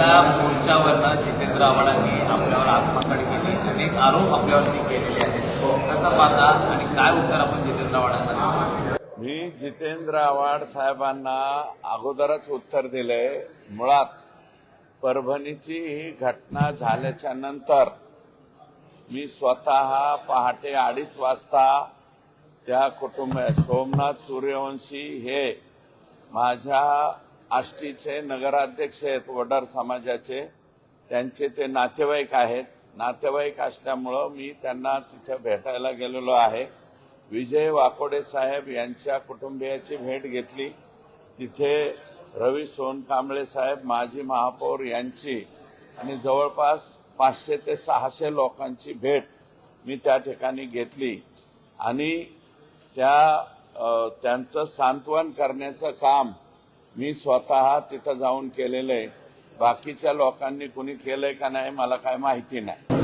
त्या मोर्चावरनं जितेंद्र आव्हाडांनी आपल्यावर आत्मकड केली. अनेक आरोप आपल्यावरती केलेले आहेत. कसं पाहता आणि काय उत्तर आपण जितेंद्र आव्हाडांना मी जितेंद्र आव्हाड साहेबांना अगोदरच उत्तर दिलंय. मुळात परभणीची ही घटना झाल्याच्यानंतर मी स्वतः पहाटे अडीच वाजता त्या कुटुंब सोमनाथ सूर्यवंशी हे माझ्या आष्टीचे नगराध्यक्ष आहेत वडार समाजाचे. त्यांचे ते नातेवाईक आहेत. नातेवाईक असल्यामुळं मी त्यांना तिथे भेटायला गेलेलो आहे. विजय वाकोडे साहेब यांच्या कुटुंबियाची भेट घेतली. तिथे रवी सोनकांबळे साहेब माजी महापौर यांची आणि जवळपास पाचशे ते सहाशे लोकांची भेट मी त्या ठिकाणी घेतली. आणि त्या त्यांचं सांत्वन करण्याचं काम मी स्वतः तिथं जाऊन केलेलं आहे. बाकीच्या लोकांनी कुणी केलंय का नाही मला काय माहिती नाही.